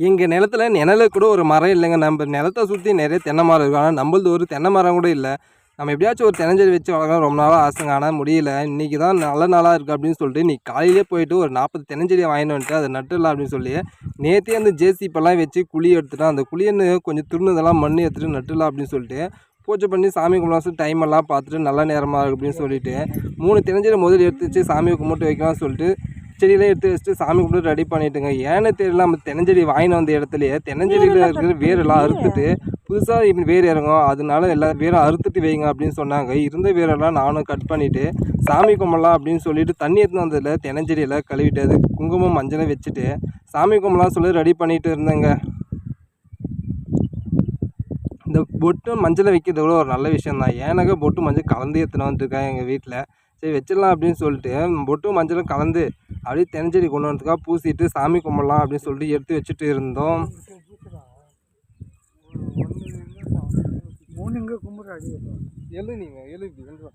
எங்கள் நிலத்துல நிழல கூட ஒரு மரம் இல்லைங்க. நம்ம நிலத்தை சுற்றி நிறைய தென்னை மரம் இருக்கும். ஆனால் நம்மளது ஒரு தென்னை மரம் கூட இல்லை. நம்ம எப்படியாச்சும் ஒரு தென்னஞ்செடி வச்சு வளர்க்கலாம் ரொம்ப நாளாக ஆசைங்க ஆனால் முடியல. இன்றைக்கி தான் நல்ல நாளாக இருக்குது அப்படின்னு சொல்லிட்டு நீ காலையிலே போயிட்டு ஒரு நாற்பது தென்னஞ்செடியை வாங்கிட்டு வந்துட்டு அதை நட்டுடலாம் அப்படின்னு சொல்லி நேற்றே அந்த ஜேசிப்பெல்லாம் வச்சு குழி எடுத்துட்டேன் அந்த குழியன்னு கொஞ்சம் துருந்ததெல்லாம் மண் எடுத்துகிட்டு நட்டுடலாம் அப்படின்னு சொல்லிட்டு பூஜை பண்ணி சாமி கும்பிடலாம் டைம் எல்லாம் பார்த்துட்டு நல்ல நேரமாக இருக்கு அப்படின்னு சொல்லிட்டு மூணு தென்னஞ்செடி முதல்ல எடுத்து வச்சு சாமி கும்பிட்டு வைக்கலாம்னு சொல்லிட்டு செடியெல்லாம் எடுத்து வச்சுட்டு சாமி கும்பிட்டு ரெடி பண்ணிட்டுங்க. ஏன்னு தெரியல நம்ம தென்னஞ்செடி வாங்கிட்டு வந்த இடத்துலயே தென்னஞ்செடியில் இருக்கிற வேரெல்லாம் அறுத்துட்டு புதுசாக இப்படி வேர் இறங்கும். அதனால எல்லா வேரும் அறுத்துட்டு வைங்க அப்படின்னு சொன்னாங்க. இருந்த வேரெல்லாம் நானும் கட் பண்ணிவிட்டு சாமி கும்பிடலாம் அப்படின்னு சொல்லிட்டு தண்ணி எடுத்துன்னு வந்ததில் தென்னஞ்செடியெல்லாம் கழுவிட்டு அது குங்குமம் மஞ்சளை வச்சுட்டு சாமி கும்பிடலாம் சொல்லி ரெடி பண்ணிட்டு இருந்தேங்க. இந்த பொட்டு மஞ்சளை வைக்கிறது கூட ஒரு நல்ல விஷயம் தான் ஏன்னாக்க பொட்டு மஞ்சள் கலந்து எடுத்துன்னு வந்துருக்காங்க எங்கள் வீட்டில் சரி வச்சிடலாம் அப்படின்னு சொல்லிட்டு பொட்டும் மஞ்சளும் கலந்து அப்படியே தென்னஞ்செடி கொண்டு வரதுக்காக பூசிட்டு சாமி கும்பிடலாம் அப்படின்னு சொல்லிட்டு எடுத்து வச்சுட்டு இருந்தோம். மூணு இங்கே கும்பிட்ற அடி எழு நீங்கள் எழு இப்படி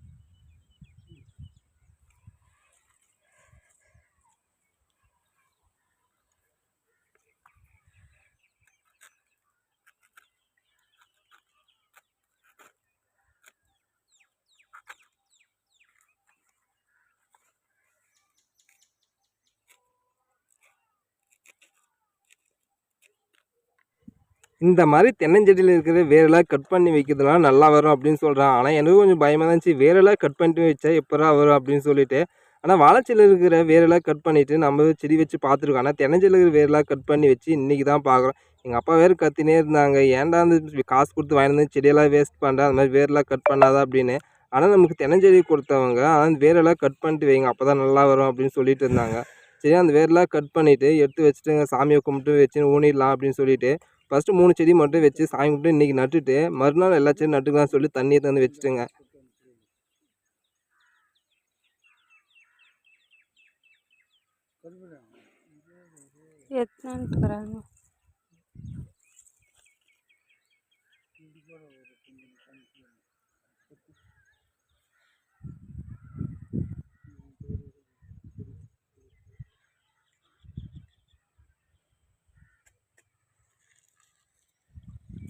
இந்த மாதிரி தென்னஞ்செடியில் இருக்கிற வேரெல்லாம் கட் பண்ணி வைக்கிறதுனால நல்லா வரும் அப்படின்னு சொல்கிறான் ஆனால் எனக்கு கொஞ்சம் பயமாக தான் இருந்துச்சு. வேரெல்லாம் கட் பண்ணிட்டு வச்சா எப்படா வரும் அப்படின்னு சொல்லிட்டு. ஆனால் வாழைச்செடியில் இருக்கிற வேரெல்லாம் கட் பண்ணிவிட்டு நம்ம செடி வச்சு பார்த்துருக்கோம். ஆனால் தென்னஞ்செடியில் இருக்கிற வேரெல்லாம் கட் பண்ணி வச்சு இன்றைக்கி தான் பார்க்குறோம். எங்கள் அப்பா வேறு கத்தினே இருந்தாங்க. ஏன்டா அந்த காசு கொடுத்து வாங்கினது செடியெல்லாம் வேஸ்ட் பண்ணுறேன் அந்த மாதிரி வேரெல்லாம் கட் பண்ணாதா அப்படின்னு. ஆனால் நமக்கு தென்னஞ்செடி கொடுத்தவங்க ஆனால் அந்த வேரெல்லாம் கட் பண்ணிட்டு வைங்க அப்போ தான் நல்லா வரும் அப்படின்னு சொல்லிட்டு இருந்தாங்க. சரி அந்த வேரெல்லாம் கட் பண்ணிவிட்டு எடுத்து வச்சுட்டு சாமியை கும்பிட்டு வச்சு ஊனிடலாம் அப்படின்னு சொல்லிட்டு ஃபஸ்ட்டு மூணு செடி மட்டும் வச்சு சாமி கும்பிட்டு இன்றைக்கி நட்டுட்டு மறுநாள் எல்லா செடியும் நட்டுக்கலாம் சொல்லி தண்ணியை தந்து வச்சுட்டுங்க. எத்தனான்ட்டு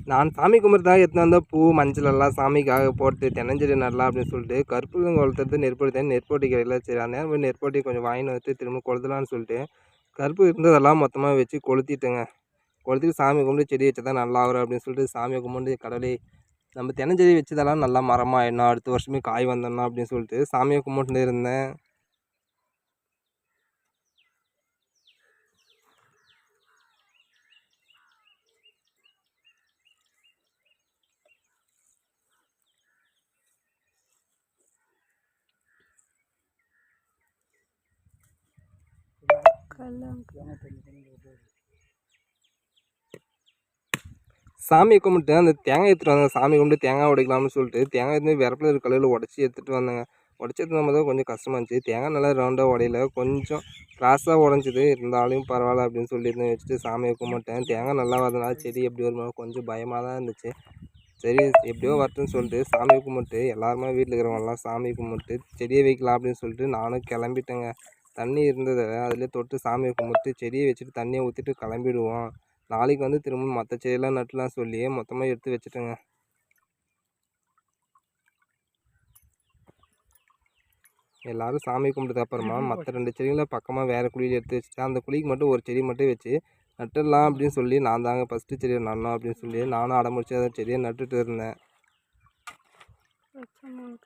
நான் சாமி கும்பிட்றதாக எடுத்துனா வந்த பூ மஞ்சள் எல்லாம் சாமிக்காக போட்டு தென்னஞ்செடி நடலாம் அப்படின்னு சொல்லிட்டு கற்பூரம் கொளுத்துறது நெருப்படி நெற்பொட்டி கடையில் சரி அந்த நேரம் போய் நெற்பொட்டி கொஞ்சம் வாங்கின்னு வந்து திரும்ப கொளுத்தலாம்னு சொல்லிட்டு கருப்பு இருந்ததெல்லாம் மொத்தமாக வச்சு கொளுத்திட்டேங்க. கொளுத்திட்டு சாமி கும்பிட்டு செடி வச்சா தான் நல்லா வரும் அப்படின்னு சொல்லிட்டு சாமியை கும்பிட்டு கடவுளே நம்ம தென்னஞ்செடி வச்சதெல்லாம் நல்லா மரமாயிடணும் அடுத்த வருஷமே காய் வந்தோம்னா அப்படின்னு சொல்லிட்டு சாமியை கும்பிட்டு இருந்தேன். சாமி கும்பிட்டு அந்த தேங்காய் எடுத்துகிட்டு வந்தாங்க சாமி கும்பிட்டு தேங்காய் உடைக்கலாம்னு சொல்லிட்டு தேங்காய் எடுத்து விரப்பில் இருக்க கலையில் உடச்சி எடுத்துகிட்டு வந்தாங்க. உடச்சி எடுத்து வரும்போது கொஞ்சம் கஷ்டமாக இருந்துச்சு. தேங்காய் நல்லா ரவுண்டாக உடையில. கொஞ்சம் கிராஸாக உடஞ்சிது. இருந்தாலும் பரவாயில்ல அப்படின்னு சொல்லிட்டு வச்சுட்டு சாமியை கும்பிட்டேன். தேங்காய் நல்லா வரதுனால செடி எப்படி வருமோ கொஞ்சம் பயமாக தான் இருந்துச்சு. சரி எப்படியோ வரட்டுன்னு சொல்லிட்டு சாமி கும்பிட்டு எல்லாருமே வீட்டில் இருக்கிறவங்கலாம் சாமி கும்பிட்டு செடியை வைக்கலாம் அப்படின்னு சொல்லிட்டு நானும் கிளம்பிட்டேங்க. தண்ணி இருந்ததை அதிலே தொட்டு சாமியை கும்பிட்டு செடியை வச்சுட்டு தண்ணியை ஊற்றிட்டு கிளம்பிடுவோம். நாளைக்கு வந்து திரும்ப மற்ற செடியெல்லாம் நட்டுலாம் சொல்லி மொத்தமாக எடுத்து வச்சுட்டேங்க. எல்லாரும் சாமி கும்பிட்டது அப்புறமா மற்ற ரெண்டு செடிகளை பக்கமாக வேறு குழியில் எடுத்து வச்சுட்டு அந்த குழிக்கு மட்டும் ஒரு செடி மட்டும் வச்சு நட்டுடலாம் அப்படின்னு சொல்லி நான் தாங்க ஃபஸ்ட்டு செடியை நடணும் அப்படின்னு சொல்லி நானும் அடமுடிச்சு அந்த செடியை நட்டுட்டு இருந்தேன் வச்ச மூன்று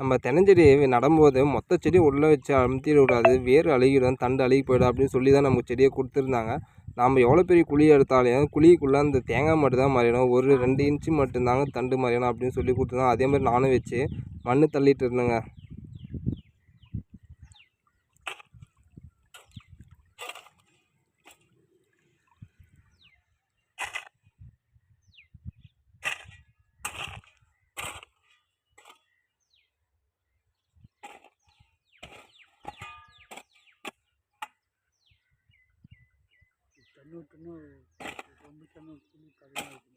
நம்ம தென்னஞ்செடி நடும்போது மொத்த செடி உள்ளே வச்சு அமுத்திட விடாது வேர் அழுகிடும் தண்டு அழுகி போயிடும் அப்படின்னு சொல்லி தான் நமக்கு செடியை கொடுத்துருந்தாங்க. நாம் எவ்வளோ பெரிய குழி எடுத்தாலும் குழிக்குள்ளே அந்த தேங்காய் மட்டும் தான் மறையணும். ஒரு ரெண்டு இன்ச்சு மட்டும்தாங்க தண்டு மறையணும் அப்படின்னு சொல்லி கொடுத்துருந்தாங்க அதே மாதிரி நானும் வச்சு மண் தள்ளிட்டு இருந்தேங்க. தண்ணி விட்டுன்னு ரொம்ப தண்ணி விட்டு கதையாக இருக்கணும்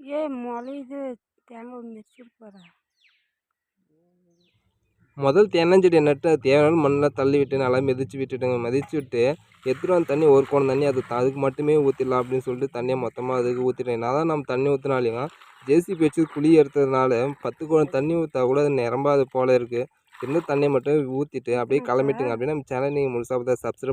ஏ ಮೊಳೆ ಇದು தேங்காய் மிதிச்சு போகிறேன் முதல் தென்னஞ்செடியை நட்டு அது தேவையான மண்ணில் தள்ளி விட்டு நல்லா மிதிச்சு விட்டுட்டுங்க மிதிச்சு விட்டு எடுத்துகிட்டு வந்த தண்ணி ஒரு குடம் தண்ணி அது அதுக்கு மட்டுமே ஊற்றிடலாம் அப்படின்னு சொல்லிட்டு தண்ணியை மொத்தமாக அதுக்கு ஊற்றிட்டேன் என்ன தான் நம்ம தண்ணி ஊற்றினாலையும் ஜேசிபி வச்சு குழி எடுத்ததுனால பத்து குடம் தண்ணி ஊற்றா கூட அது நிரம்பாது போல இருக்குது இருந்த தண்ணியை மட்டும் ஊற்றிட்டு அப்படியே கிளம்பிட்டுங்க. அப்படியே நம்ம சேனல் நீங்கள் முழுசாக பார்த்தா சப்ஸ்கிரைப்